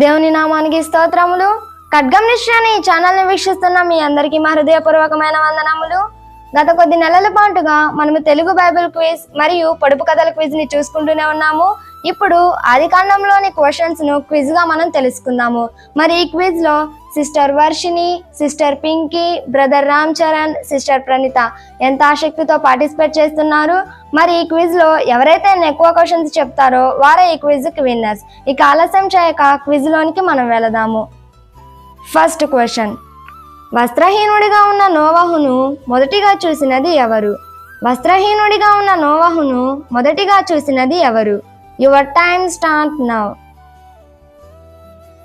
దేవుని నామానికి స్తోత్రములు. ఖడ్గం నిశ్చయాన్ని ఛానల్ని వీక్షిస్తున్న మీ అందరికీ మా హృదయపూర్వకమైన వందనములు. గత కొద్ది నెలల పాటుగా మనము తెలుగు బైబిల్ క్విజ్ మరియు పొడుపు కథల క్విజ్ని చూసుకుంటూనే ఉన్నాము. ఇప్పుడు ఆది కాండంలోని క్వశ్చన్స్ను క్విజ్గా మనం తెలుసుకుందాము. మరి ఈ క్విజ్లో sister Varshini sister Pinky brother Ram Charan sister Praneetha ఎంత ఆసక్తితో పార్టిసిపేట్ చేస్తున్నారు? మరి ఈ క్విజ్లో ఎవరైతే ఎక్కువ క్వశ్చన్స్ చెప్తారో వారే ఈ క్విజ్కి విన్నర్స్ ఇక ఆలస్యం చేయక క్విజ్ లోనికి మనం వెళదాము. ఫస్ట్ క్వశ్చన్ వస్త్రహీనుడిగా ఉన్న నోవహును మొదటిగా చూసినది ఎవరు? వస్త్రహీనుడిగా ఉన్న నోవహును మొదటిగా చూసినది ఎవరు? Your time start now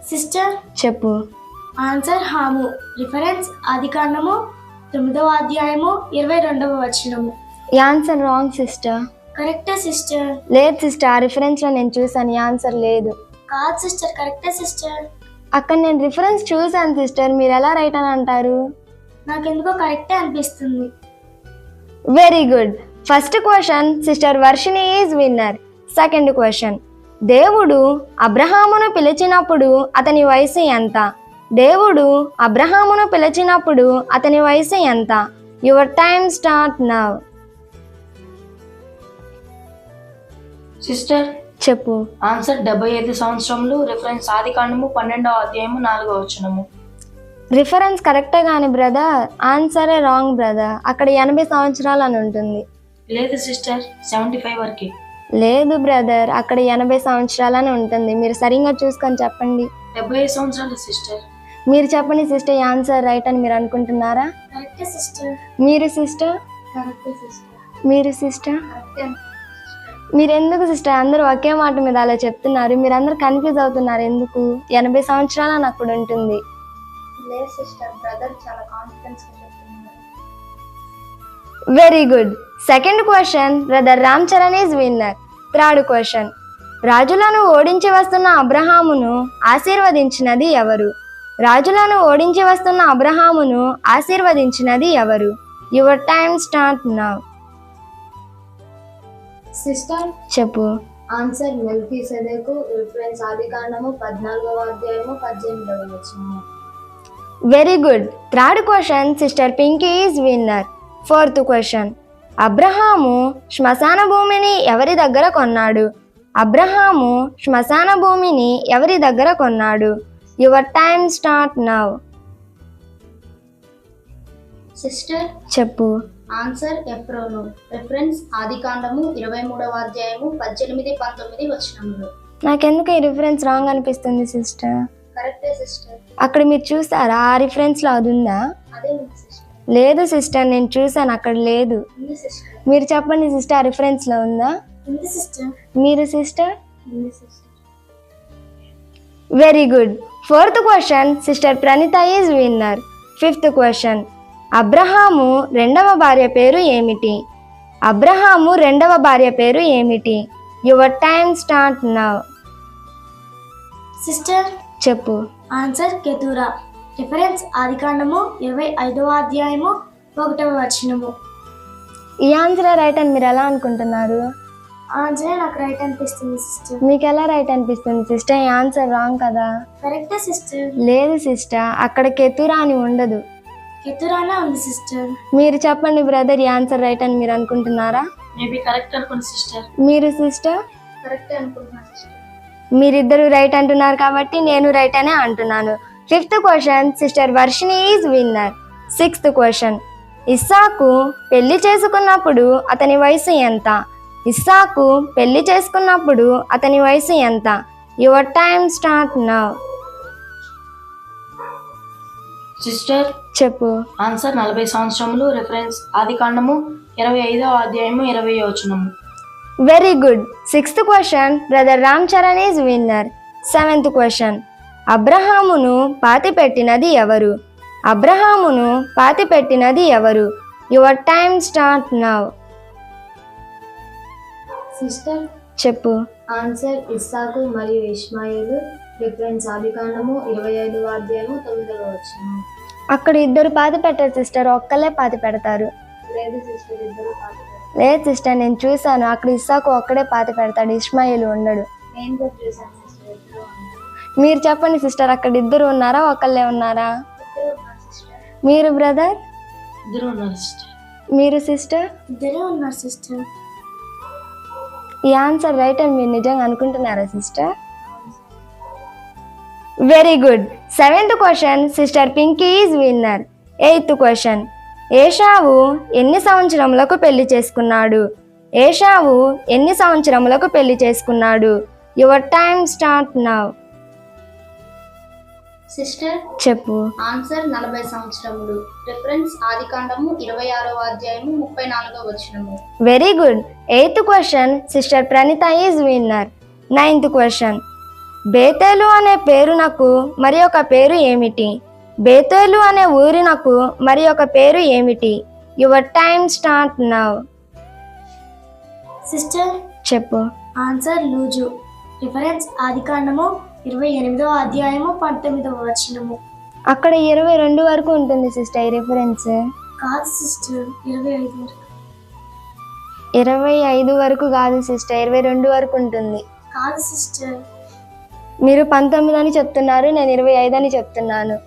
sister చెప్పు. ఆన్సర్ హాము. రిఫరెన్స్ ఆదికాండము తొమ్మిదవ అధ్యాయము ఇరవై రెండవ వచనము. ఈ ఆన్సర్ రాంగ్ సిస్టర్. కరెక్టే సిస్టర్? లేదు సిస్టర్. ఆ రిఫరెన్స్లో నేను చూసాను ఈ ఆన్సర్ లేదు. కాదు సిస్టర్. కరెక్టే సిస్టర్? అక్కడ నేను రిఫరెన్స్ చూసాను సిస్టర్. మీరు ఎలా రైట్ అని అంటారు? నాకెందుకో కరెక్టే అనిపిస్తుంది. Very good first question sister Varshini is winner second question దేవుడు అబ్రహామును పిలిచినప్పుడు అతని వయసు ఎంత? దేవుడు అబ్రహామును పిలిచినప్పుడు అతని వయసు ఎంత? Your time start now sister చెప్పు. ఆన్సర్ డెబ్బై ఐదు సంవత్సరములు రిఫరెన్స్ ఆది కాండము పన్నెండవ అధ్యాయము నాలుగవ వచనము. రిఫరెన్స్ కరెక్టే కానీ బ్రదర్ ఆన్సరే రాంగ్ బ్రదర్ అక్కడ ఎనభై సంవత్సరాలు అని ఉంటుంది. లేదు సిస్టర్ సెవెంటీ ఫైవ్ వరకే. లేదు బ్రదర్ అక్కడ ఎనభై సంవత్సరాలు అని ఉంటుంది. మీరు సరిగ్గా చూసుకొని చెప్పండి. డెబ్బై సంవత్సరాలు సిస్టర్ మీరు చెప్పండి సిస్టర్ ఆన్సర్ రైట్ అని మీరు అనుకుంటున్నారా? మీరు సిస్టర్? మీరు సిస్టర్? మీరు ఎందుకు సిస్టర్? అందరూ ఒకే మాట మీద అలా చెప్తున్నారు. మీరు అందరు కన్ఫ్యూజ్ అవుతున్నారు. ఎందుకు? ఎనభై సంవత్సరాలు అని అక్కడ ఉంటుంది very good second question brother Ram Charan is winner third question రాజులను ఓడించి వస్తున్న అబ్రహామును ఆశీర్వదించినది ఎవరు? రాజులను ఓడించి వస్తున్న అబ్రహామును ఆశీర్వదించినది ఎవరు? Your time start now sister చెప్పు. ఆన్సర్ మెల్కీ సెదకు రిఫరెన్స్ ఆదికాండము పద్నాలుగవ అధ్యాయము పద్దెనిమిదవ వచనము. Very good third question sister Pinky is winner fourth question Abraham శ్మశాన భూమిని ఎవరి దగ్గర కొన్నాడు? అబ్రహాము శ్మశాన భూమిని ఎవరి దగ్గర కొన్నాడు? Your time start now sister చెప్పు ఆన్సర్ ఎఫ్రోను రిఫరెన్స్ ఆదికాండము ఇరవై మూడవ అధ్యాయము పద్దెనిమిది పంతొమ్మిది వచనములు నాకెందుకు ఈ రిఫరెన్స్ రాంగ్ అనిపిస్తుంది సిస్టర్ కరెక్టే సిస్టర్ అక్కడ మీరు చూసారా? ఆ రిఫరెన్స్లో అది ఉందా? అదే ఉంది సిస్టర్ లేదు సిస్టర్ నేను చూసాను అక్కడ లేదు. మీరు చెప్పండి సిస్టర్ ఆ రిఫరెన్స్లో ఉందా? ఉంది మీరు sister very good fourth question sister Praneetha is winner fifth question Abraham రెండవ భార్య పేరు ఏమిటి? అబ్రహాము రెండవ భార్య పేరు ఏమిటి? Your time start now sister చెప్పు. ఆన్సర్ కెతురా రిఫరెన్స్ ఆదికాండము ఇరవై ఐదవ అధ్యాయము ఒకటవ వచనము. ఈ ఆన్సర్ రైట్ అని మీరు ఎలా అనుకుంటున్నారు? ఆన్సరే నాకు రైట్ అనిపిస్తుంది సిస్టర్ మీకు ఎలా రైట్ అనిపిస్తుంది సిస్టర్ ఈ ఆన్సర్ రాంగ్ కదా? కరెక్టే సిస్టర్ లేదు సిస్టర్ అక్కడ కెతురా అని ఉండదు. కెతురానే ఉంది సిస్టర్ మీరు చెప్పండి బ్రదర్ ఈ ఆన్సర్ రైట్ అని మీరు అనుకుంటున్నారా? మేబీ కరెక్ట్ అనుకోండి సిస్టర్ మీరు సిస్టర్ కరెక్టే అనుకుంటున్నా సిస్టర్ మీరిద్దరు రైట్ అంటున్నారు కాబట్టి నేను రైట్ అనే అంటున్నాను. Fifth question sister Varshini is winner sixth question ఇస్సాకు పెళ్ళి చేసుకున్నప్పుడు అతని వయసు ఎంత? ఇస్సాకు పెళ్ళి చేసుకున్నప్పుడు అతని వయసు ఎంత? Your time start now sister చెప్పు. ఆన్సర్ నలభై సంవత్సరములు రిఫరెన్స్ ఆది కాండము ఇరవై ఐదవ అధ్యాయము ఇరవై వచనము. Very good sixth question brother Ram Charan is winner seventh question అబ్రహామును పాతి పెట్టినది ఎవరు? అబ్రహామును పాతి పెట్టినది ఎవరు? Your time start now sister చెప్పు. ఆన్సర్ ఇస్సాకు మరియు ఇష్మాయిలు. రిఫరెన్స్ ఆదికాండము ఇరవై ఐదవ అధ్యాయము తొమ్మిదవ వచనము అక్కడ ఇద్దరు పాతి పెట్టారు సిస్టర్ ఒక్కలే పాతి పెడతారు. లేదు సిస్టర్ ఇద్దరు లేదు సిస్టర్ నేను చూశాను. అక్కడ ఇస్సాకు ఒక్కడే పాతి పెడతాడు ఇస్మాయిల్ ఉండడు. నేను కూడా చూసాను సిస్టర్ ఇద్దరు ఉన్నారు. మీరు చెప్పండి సిస్టర్ అక్కడ ఇద్దరు ఉన్నారా ఒకళ్ళే ఉన్నారా? మీరు బ్రదర్? ఇద్దరు ఉన్నారు సిస్టర్. మీరు సిస్టర్? ఇద్దరే ఉన్నారు సిస్టర్. ఈ ఆన్సర్ రైట్ అని మీరు నిజంగా అనుకుంటున్నారా sister very good seventh question sister Pinky is winner eighth question ఏషావు ఎన్ని సంవత్సరములకు పెళ్ళి చేసుకున్నాడు? ఏషావు ఎన్ని సంవత్సరములకు పెళ్ళి చేసుకున్నాడు? Your time start now sister చెప్పు. ఆన్సర్ నలభై సంవత్సరములు. రిఫరెన్స్ ఆదికాండము ఇరవై ఆరవ అధ్యాయము ముప్పై నాలుగవ వచనము. Very good eighth question sister Praneetha is winner ninth question బేతేలు అనే పేరునకు మరి ఒక పేరు ఏమిటి? బేతేలు అనే ఊరినకు మరి ఒక పేరు ఏమిటి? Your time start now sister చెప్పు. ఆన్సర్ లూజు. రిఫరెన్స్ ఆదికాండము ఇరవై ఎనిమిదవ అధ్యాయము పంతొమ్మిదవ వచనము. అక్కడ ఇరవై రెండు వరకు ఉంటుంది సిస్టర్ ఈ రిఫరెన్స్. కాదు సిస్టర్ ఇరవై ఐదు వరకు. ఇరవై ఐదు వరకు కాదు సిస్టర్ ఇరవై రెండు వరకు ఉంటుంది. కాదు సిస్టర్. మీరు పంతొమ్మిది అని చెప్తున్నారు నేను ఇరవై ఐదు అని చెప్తున్నాను.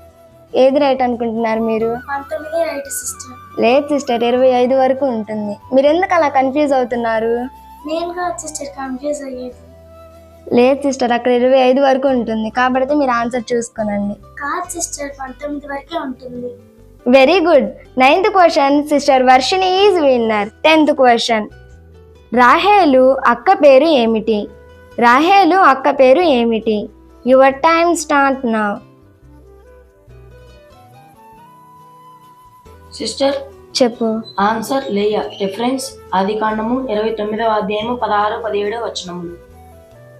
ఏది రైట్ అనుకుంటున్నారు మీరు? పంతొమ్మిది రైట్ సిస్టర్. లేదు సిస్టర్ ఇరవై ఐదు వరకు ఉంటుంది. మీరు ఎందుకు అలా కన్ఫ్యూజ్ అవుతున్నారు? నేను కాదు సిస్టర్ కన్ఫ్యూజ్ అయ్యేది. లేదు సిస్టర్ అక్కడ ఇరవై ఐదు వరకు ఉంటుంది. కాబట్టి మీరు ఆన్సర్ చూసుకోనండి. కాదు సిస్టర్ పంతొమ్మిది వరకే ఉంటుంది. Very good ninth question sister Varshini is winner tenth question రాహేలు అక్క పేరు ఏమిటి? రాహేలు అక్క పేరు ఏమిటి? Your time start now sister చెప్పు. ఆన్సర్ లేయ? రిఫరెన్స్ ఆదికాండము ఇరవై తొమ్మిదవ అధ్యాయము పదహారు పదిహేడు వచనములు.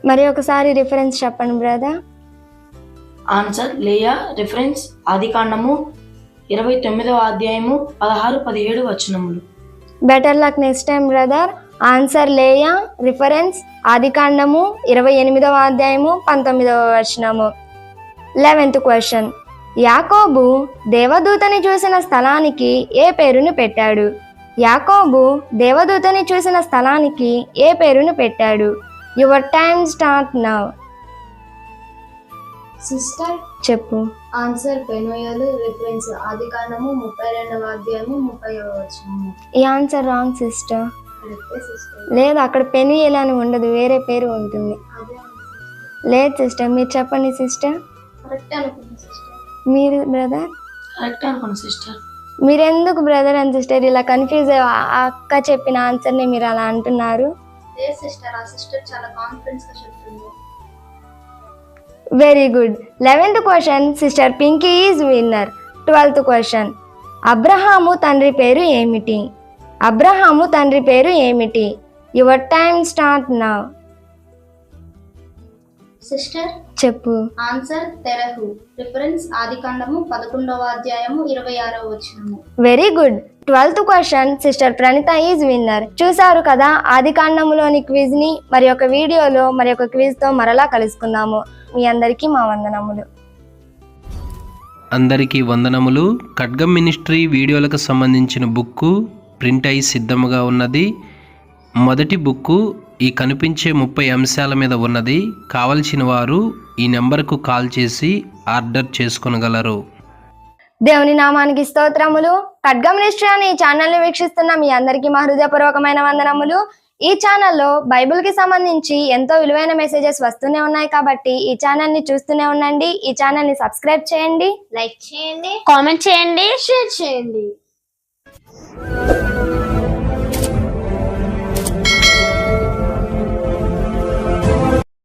మరి ఒకసారి రిఫరెన్స్ చెప్పండి బ్రదర్ ఆన్సర్ లేయ రిఫరెన్స్ ఆదికాండము ఇరవై తొమ్మిదవ అధ్యాయము పదహారు పదిహేడు వచనములు. Better luck next time brother answer లేయా రిఫరెన్స్ ఆదికాండము ఇరవై ఎనిమిదవ అధ్యాయము పంతొమ్మిదవ వచనము. లెవెంత్ క్వశ్చన్ యాకోబు దేవదూతని చూసిన స్థలానికి ఏ పేరును పెట్టాడు? యాకోబు దేవదూతని చూసిన స్థలానికి ఏ పేరును పెట్టాడు? Your time start now sister చెప్పు. ఆన్సర్ పెనోయలు రిఫరెన్స్ ఆదికాండము ముప్పై రెండవ అధ్యాయము ముప్పై వచనము. ఈ ఆన్సర్ రాంగ్ సిస్టర్ లేదు అక్కడ పెను అని ఉండదు వేరే పేరు ఉంటుంది. లేదు సిస్టర్ మీరు చెప్పండి సిస్టర్ మీరు బ్రదర్ కరెక్ట్ సిస్టర్ మీరెందుకు బ్రదర్ అండ్ సిస్టర్ ఇలా కన్ఫ్యూజ్ ఆ అక్క చెప్పిన ఆన్సర్ని మీరు అలా అంటున్నారు? లేదు సిస్టర్ ఆ సిస్టర్ చాలా కాన్ఫిడెన్స్గా చెప్తుంది. Very good eleventh question sister Pinky is winner twelfth question Abraham తండ్రి పేరు ఏమిటి? అబ్రహాము తండ్రి పేరు ఏమిటి? Your time start now sister చెప్పు. ఆన్సర్ తెరహు. రిఫరెన్స్ ఆదికాండము పదకొండవ అధ్యాయము ఇరవై ఆరవ వచనము. Very good twelfth question sister Praneetha is winner చూసారు కదా ఆది కాండంలోని క్విజ్ని మరి ఒక వీడియోలో మరి ఒక క్విజ్తో మరలా కలుసుకుందాము. మీ అందరికీ మా వందనములు. అందరికీ వందనములు. ఖడ్గం మినిస్ట్రీ వీడియోలకు సంబంధించిన బుక్కు ప్రింట్ అయి సిద్ధముగా ఉన్నది. మొదటి బుక్కు ఈ కనిపించే ముప్పై అంశాల మీద ఉన్నది. కావలసిన వారు ఈ నెంబర్కు కాల్ చేసి ఆర్డర్ చేసుకొనగలరు. దేవుని నామానికి స్తోత్రములు. ఖడ్గం మినిస్ట్రీ అనే ఈ ఛానల్ని వీక్షిస్తున్న మీ అందరికీ మా హృదయపూర్వకమైన వందనములు. ఈ ఛానల్లో బైబిల్కి సంబంధించి ఎంతో విలువైన మెసేజెస్ వస్తూనే ఉన్నాయి కాబట్టి ఈ ఛానల్ని చూస్తూనే ఉండండి. ఈ ఛానల్ని సబ్స్క్రైబ్ చేయండి. లైక్ చేయండి కామెంట్ చేయండి షేర్ చేయండి.